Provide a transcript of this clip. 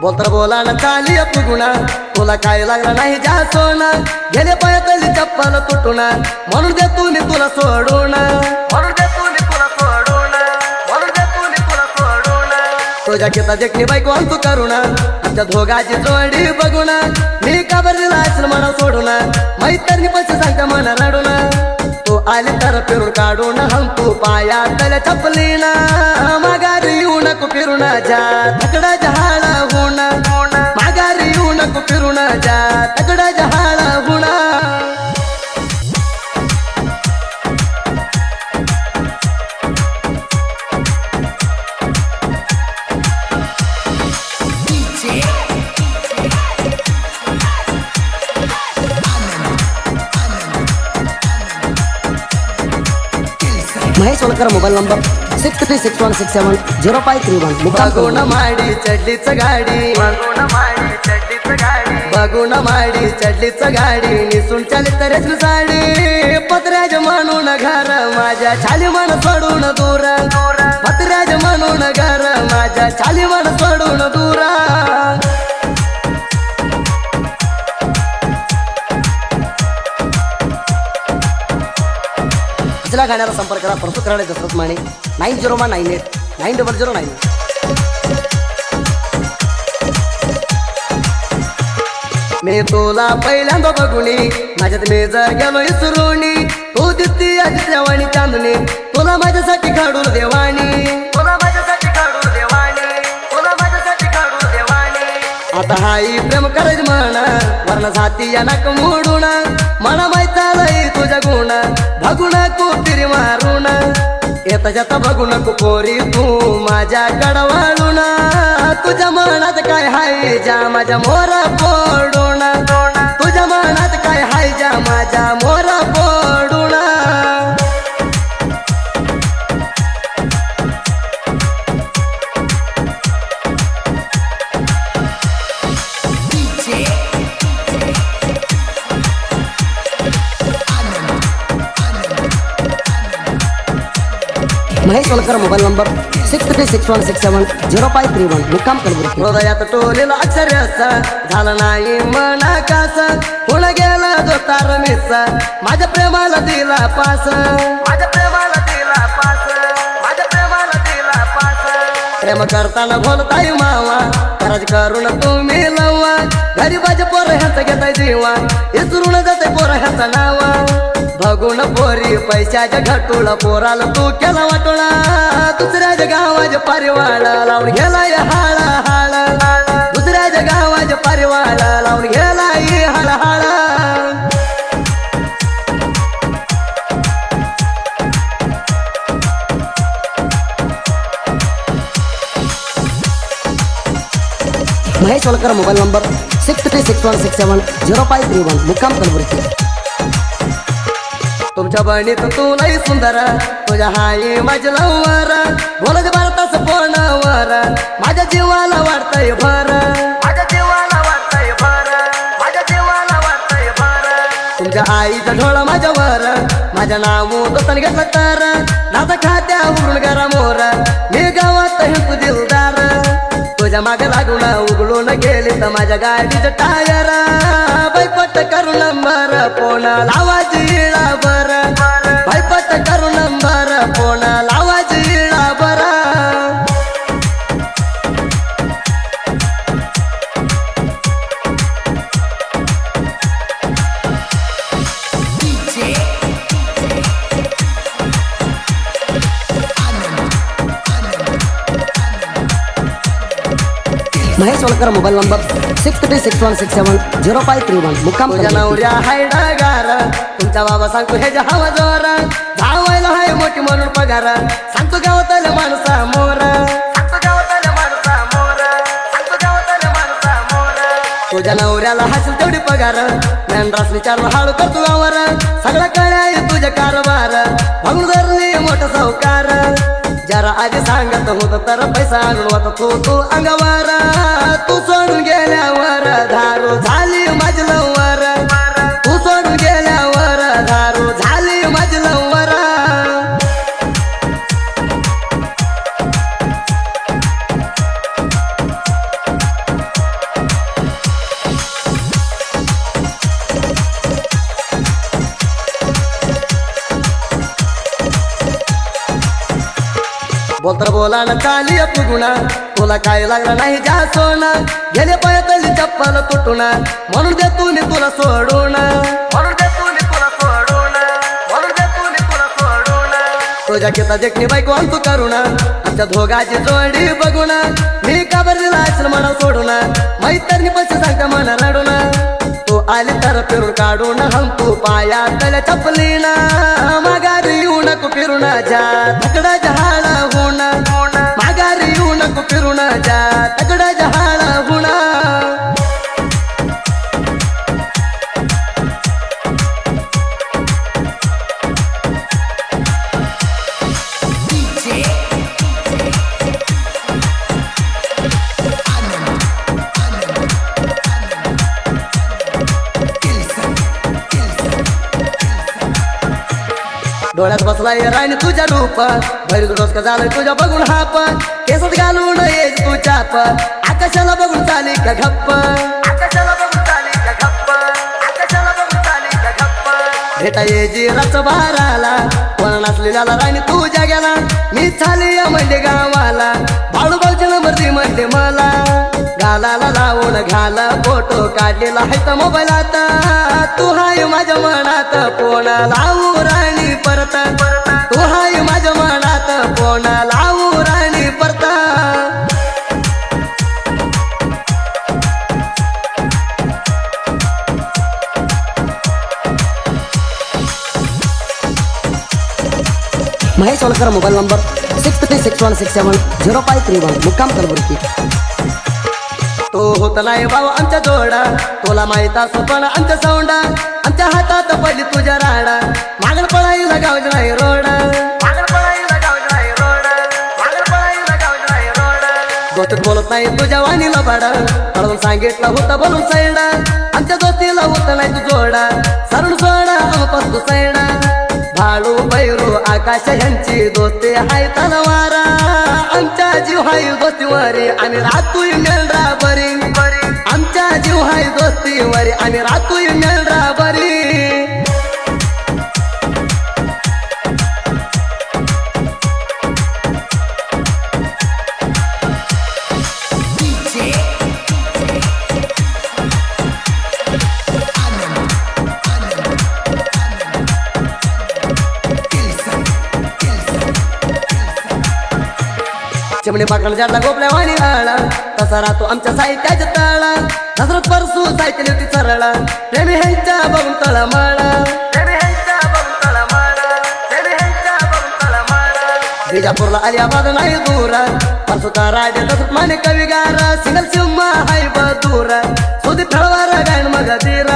बोलता बोला ना चाली गुणा तुला काय लागला नाही जा सोना. गेले पायातली चप्पल तुटून. म्हणून दे तुम्ही तुला सोडून. म्हणून दे तुम्ही तुला सोडून. म्हणून दे तुम्ही तुला सोडून. तुझ्या घेता देखणी बायको अंतू करुणा? आमच्या दोघाची जोडी बघून. मी का बरं असेल मला सोडून? मैत्रिणी पैसे सांगता म्हणा रडून. तू आली तर फिरून काढून हम तू पाया तल्या चपलीना. माघारी येऊ नको फिरून. जा तकडा जा. येऊ नको फिरून जा तकडा जहाळा होणा Mahesh Valkar mobile number six three six one six seven zero five three one. गाडी माडी चढलीच गाडी निसून चाली तरेच साडी. पत्राज म्हणून घर माझ्या छाली मन सोडून दूर. पत्राज म्हणून घर माझ्या छाली मन सोडून दूर. असल्या गाण्याला संपर्क करा. प्रस्तुत करायला Dasharath Mane. Nine zero one nine eight. Nine double zero nine मी तुला पहिल्यांदा बघुनी माझ्यात मी जर गेलो इसरूनी तू दिसती आदित्यवाणी चांदणी. तुला माझ्यासाठी काढून देवानी. आता हाई प्रेम करायचं म्हणा वर्ण जाती या नाक मोडून. मला माहीत तुझ्या गुण बघू नको तिरी मारून. येता जाता बघू नको पोरी तू माझ्या ना तुझ्या मनात काय हाय जा माझ्या मोरा ना Mahesh Valkar mobile number six three six one six seven zero five three one मुक्काम कलबुर्गी हृदयात टोलेला अक्षर असा झाला नाही मना कासा पुढ गेला जो तार मिसा माझ्या प्रेमाला दिला पास माझ्या प्रेमाला दिला पास माझ्या प्रेमाला दिला पास प्रेम करताना बोलताय मावा कराज करून तुम्ही लवा गरीबाचे पोर ह्यांचा घेताय जीवा इसरून जाते पोर ह्यांचा नावा बघून पोरी पैशाच्या घटुळा पोराला तू केला वाटोळा. दुसऱ्याच्या गावाच्या परिवाळा लावून गेलाय हाळा हाळा. दुसऱ्याच्या गावाच्या परिवाळा लावून गेला हाळा हाळा. Mahesh Valkar mobile number six three six one six seven zero five three one मुक्काम कलबुर्गी. तुमच्या बहिणीत तू नाही सुंदर तुझ्या हाई माझ्या लवर बोलत भारताच पोणावर माझ्या जीवाला वाटतंय भर. माझ्या जीवाला वाटतंय भर. माझ्या जीवाला वाटतंय भर. तुमच्या आईचा ढोळा माझ्यावर माझ्या नाव दत्तन घेतलं तर. नाता खात्या उघडून करा मोर मी गावात हिंदू दिलदार. तुझ्या मागे लागून उघडून गेली तर माझ्या गाडीचं टायर. बैपट करू नंबर पोना लावाजी Mahesh Valkar mobile number six three six one six seven zero five three one मुक्काम तुझ्या कलबुर्गी नवऱ्या हाय डागार तुमचा बाबा सांगतो हे हवा जोर धावायला हाय मोठी म्हणून पगार सांगतो गावातल्या माणसा मोर सांगतो गावातल्या माणसा मोर सांगतो गावातल्या माणसा मोर तुझ्या नवऱ्याला हासल तेवढी पगार मेंढरास विचारलं हाळू करतो गावार सगळं कळ्या आहे तुझ्या कारभार भंग धरली मोठं सावकार जरा आधी सांगत होत तर पैसा आणून होता तू तू अंगावर तू सोडून गेल्यावर धारू झाली बोलतर बोला ना चाली फुगुणा तुला काय लागला नाही जा सोना गेले पायातली चप्पल तुटून म्हणून देतो मी तुला सोडून म्हणून देतो मी तुला सोडून म्हणून देतो मी तुला सोडून तुझ्या किता देखणी बायको तू करुणा आमच्या दोघाची जोडी बघून मी का बरं असेल म्हणा सोडून मैत्रिणी पैसे सांगता म्हणा रडून तू आली तर फिरून काढून हम तू पाया तल्या चपलीना माघारी येऊ नको फिरून जा तकडा जहाळा फिरून जा तकडा जहाळा डोळ्यात बसलाय राणी तुझ्या रूप. भरीत डोसका झालाय तुझ्या बघून हाप. केसात घालून ये तू चाप. आकाशाला बघून चाली का गप्प आकाशाला बघून चाली का गप्प आकाशाला बघून चाली का गप्प भेटा ये जी रच बाराला कोणा नसलेल्याला राणी तुझ्या गेला. मी चाली या म्हणजे गावाला. बाळूबाईच्या नंबर ती म्हणते मला. गालाला लावून घाला फोटो काढलेला आहे तर मोबाईलात. तू हाय माझ्या मनात कोणा लावू परत. तू हाय माझ्या मनात कोणा लावू राणी परता. Mahesh Holkar mobile number six three six one six seven zero five three one मुक्काम कलबुर्गी. तो होत नाही भाऊ आमच्या जोडा. तुला माहीत असो पण आमच्या सौंडा आमच्या हातात पडली तुझ्या राडा. मागण पळाई लगावज नाही रोडा. नाही रोडा. बोलत नाही तुझ्या वाणीला भाडा. कळून सांगितलं होतं बोलून सैडा. आमच्या दोस्तीला होत नाही तू जोडा. सरून सोडा अमपास तू सैडा. भाडू बैरू आकाश यांची दोस्ती हाय तलवारा. आमच्या जीव हाय दोस्तीवर आणि रातूय मेलरा बरी वरी आणि रातूय मेलरा बरी. चिमणी पाकड जाडला गोपल्या वाणी आला तसा राहतो आमच्या साहित्याच्या तळा ಹಸಿರು ಪರ್ಸು ಸೈಕಲ್ ಇಟ್ಟು ಸರಳ. ಪ್ರೇಮಿ ಹೆಂಚ ಬಗುಂತಳ ಮಾಡ ಬಿಜಾಪುರ ಅಲಿಯಾಬಾದ ನಾಯಿ ದೂರ. ಪರ್ಸುತ ರಾಜ್ಯದ ಮನೆ ಕವಿಗಾರ. ಸಿಂಗಲ್ ಸಿಂಹ ಹೈ ಬದೂರ ಸುದೀಪ್ ಹಳವಾರ ಗಂಡ ಮಗ ತೀರ.